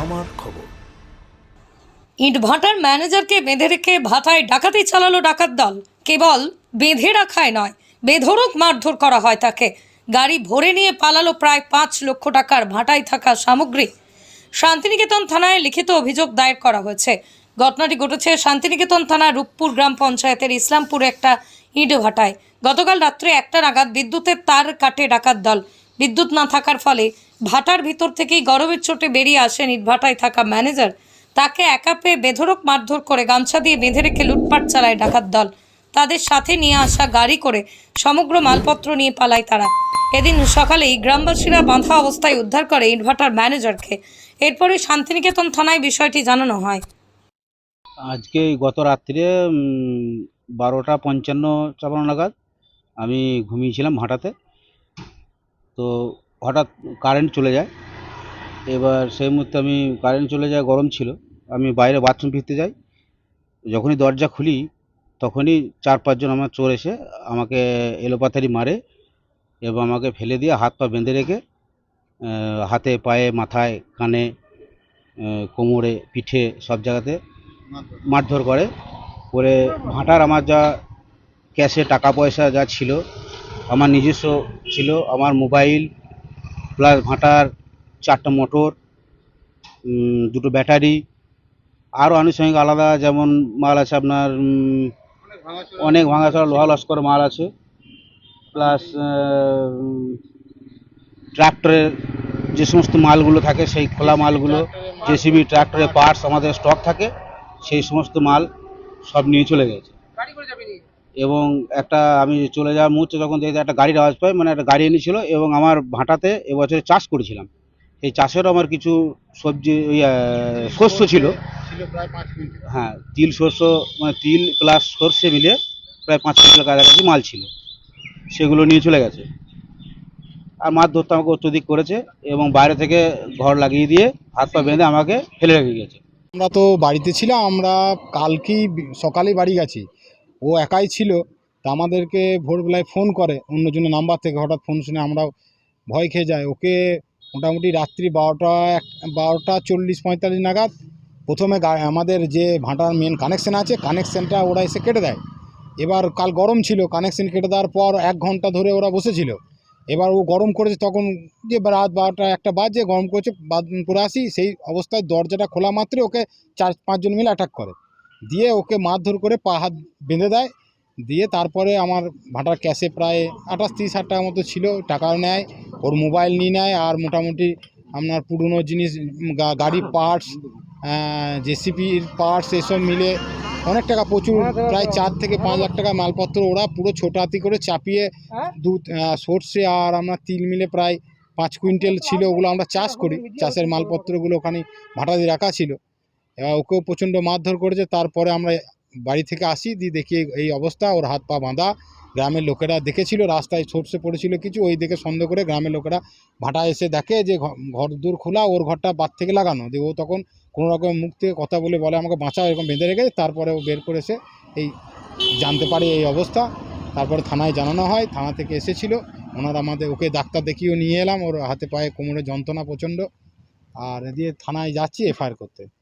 আমার খবর। ইট ভাটার ম্যানেজারকে বেঁধে রেখে ভাটায় ডাকাতি চালালো ডাকাত দল। কেবল বেঁধে রাখায় নয় বেধরক মারধর করা হয় তাকে। গাড়ি ভরে নিয়ে পালালো প্রায় পাঁচ লক্ষ টাকার ভাটায় থাকা সামগ্রী। শান্তিনিকেতন থানায় লিখিত অভিযোগ দায়ের করা হয়েছে। ঘটনাটি ঘটেছে শান্তিনিকেতন থানার রূপপুর গ্রাম পঞ্চায়েতের ইসলামপুরে একটা ইট ভাটায়। গতকাল রাত্রে একটা নাগাদ বিদ্যুতের তার কাটে ডাকাত দল। বিদ্যুৎ না থাকার ফলে ভাটার ভিতর থেকেই গরমের চোটে বেরিয়ে আসেন ইট ভাটায় থাকা ম্যানেজার। তাকে একা পেয়ে বেধরক মারধর করে গামছা দিয়ে বেঁধে রেখে লুটপাট চালায় ডাকাত দল। তাদের সাথে নিয়ে আসা গাড়ি করে সমগ্র মালপত্র নিয়ে পালায় তারা। এদিন সকালেই গ্রামবাসীরা বাঁধা অবস্থায় উদ্ধার করে ইটভাটার ম্যানেজারকে। এরপরে শান্তিনিকেতন থানায় বিষয়টি জানানো হয়। আজকে গত রাত্রে বারোটা পঞ্চান্ন চাপানো নাগাদ আমি ঘুমিয়েছিলাম ভাটাতে। তো হঠাৎ কারেন্ট চলে যায়। এবার সেই মুহূর্তে আমি কারেন্ট চলে যায়, গরম ছিল। আমি বাইরে বাথরুম ফিরতে যাই। যখনই দরজা খুলি, তখনই চার পাঁচজন আমার চোর এসে আমাকে এলোপাথারি মারে এবং আমাকে ফেলে দিয়ে হাত পা বেঁধে রেখে হাতে, পায়ে, মাথায়, কানে কোমরে, পিঠে সব জায়গাতে মারধর করে। করে ভাটার আমার যা ক্যাশে টাকা পয়সা যা ছিল, আমার নিজস্ব ছিল, আমার মোবাইল প্লাস ভাটার চারটা মোটর দুটো ব্যাটারি, আরও আনুষঙ্গিক আলাদা যেমন মাল আছে আপনার অনেক ভাঙাচোরা লোহা লস্কর মাল আছে, প্লাস ট্রাক্টরের যে সমস্ত মালগুলো থাকে সেই খোলা মালগুলো, জেসিবি ট্রাক্টরের পার্টস আমাদের স্টক থাকে, সেই সমস্ত মাল সব নিয়ে চলে গেছে। এবং একটা আমি চলে যাওয়ার মুহূর্তে যখন দেখি একটা গাড়ির আওয়াজ পাই মানে একটা গাড়ি এনেছিল এবং আমার ভাটাতে এবছরে চাষ করেছিলাম। এই চাষেরও আমার কিছু সবজি শস্য ছিল। হ্যাঁ তিল শস্য মানে তিল প্লাস সর্ষে মিলে প্রায় পাঁচ কিলো কাছাকাছি মাল ছিল। সেগুলো নিয়ে চলে গেছে। আর মাছ ধরতে আমাকে অত্যধিক করেছে এবং বাইরে থেকে ঘর লাগিয়ে দিয়ে হাত পা বেঁধে আমাকে ফেলে রেখে গেছে আমরা তো বাড়িতে ছিলাম, আমরা কালকেই সকালেই বাড়ি গেছি। ও একাই ছিল, তা আমাদেরকে ভোরবেলায় ফোন করে, অন্যজনের নাম্বার থেকে হঠাৎ ফোন শুনে আমরা ভয় খেয়ে যাই। ওকে মোটামুটি রাত্রি বারোটা এক, বারোটা চল্লিশ পঁয়তাল্লিশ নাগাদ প্রথমে আমাদের যে ভাঁটার মেন কানেকশান আছে কানেকশানটা ওরা এসে কেটে দেয়। এবার কাল গরম ছিল কানেকশান কেটে দেওয়ার পর এক ঘণ্টা ধরে ওরা বসেছিল। এবার ও গরম করেছে তখন যে রাত বারোটা একটা বাজে, গরম করেছে, বাদ করে আসি, সেই অবস্থায় দরজাটা খোলা মাত্রই ওকে চার, পাঁচজন মিলে অ্যাটাক করে। দিয়ে ওকে মারধর করে পা হাত বেঁধে দেয়। দিয়ে তারপরে আমার ভাটার ক্যাশে প্রায় আঠাশ তিরিশ হাজার টাকার মতো ছিল টাকাও নেয় ওর মোবাইল নিয়ে নেয় আর মোটামুটি আপনার পুরনো জিনিস গা- গাড়ির পার্টস জেসিপির পার্টস এসব মিলে অনেক টাকা প্রচুর প্রায় চার থেকে পাঁচ লাখ টাকা মালপত্র ওরা পুরো ছোটো হাতি করে চাপিয়ে আহ, সর্ষে আর আমরা তিল মিলে প্রায় পাঁচ কুইন্টাল ছিল ওগুলো আমরা চাষ করি। চাষের মালপত্রগুলো ওখানে ভাটা দিয়ে রাখা ছিল। এবার ওকেও প্রচণ্ড মারধর করেছে। তারপরে আমরা বাড়ি থেকে আসি, দিয়ে দেখি এই- অবস্থা, ওর হাত পা বাঁধা। গ্রামের লোকেরা দেখেছিল, রাস্তায় সর্ষে পড়েছিল কিছু, ওই দেখে সন্দেহ করে গ্রামের লোকেরা ভাটা এসে দেখে যে ঘর দূর খোলা, ওর ঘরটা বাদ থেকে লাগানো। দিয়ে ও তখন কোনো রকম মুখ থেকে কথা বলে বলে আমাকে বাঁচাও এরকম বেঁধে রেখেছে। তারপরে ও বের করে এই জানতে পারে এই অবস্থা। তারপরে থানায় জানানো হয়, থানা থেকে এসেছিল। ওনারা আমাদের, ওকে ডাক্তার দেখিয়েও নিয়ে এলাম। ওর হাতে পায়ে কোমরে যন্ত্রণা প্রচণ্ড। আর দিয়ে থানায় যাচ্ছি, এফআইআর করতে।